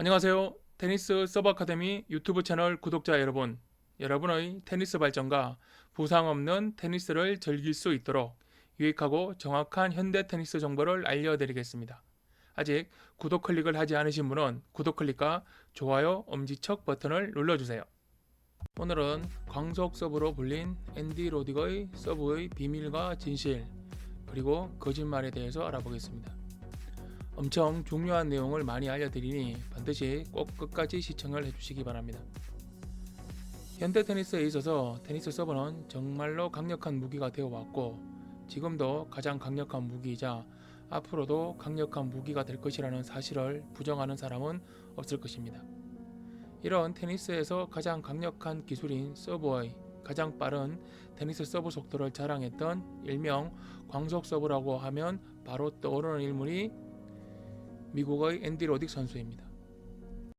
안녕하세요. 테니스 서브 아카데미 유튜브 채널 구독자 여러분. 여러분의 테니스 발전과 부상 없는 테니스를 즐길 수 있도록 유익하고 정확한 현대 테니스 정보를 알려드리겠습니다. 아직 구독 클릭을 하지 않으신 분은 구독 클릭과 좋아요, 엄지척 버튼을 눌러주세요. 오늘은 광속 서브로 불린 앤디 로딕의 서브의 비밀과 진실 그리고 거짓말에 대해서 알아보겠습니다. 엄청 중요한 내용을 많이 알려드리니 반드시 꼭 끝까지 시청을 해주시기 바랍니다. 현대 테니스에 있어서 테니스 서브는 정말로 강력한 무기가 되어 왔고 지금도 가장 강력한 무기이자 앞으로도 강력한 무기가 될 것이라는 사실을 부정하는 사람은 없을 것입니다. 이런 테니스에서 가장 강력한 기술인 서브의 가장 빠른 테니스 서브 속도를 자랑했던 일명 광속 서브라고 하면 바로 떠오르는 인물이 미국의 앤디 로딕 선수입니다.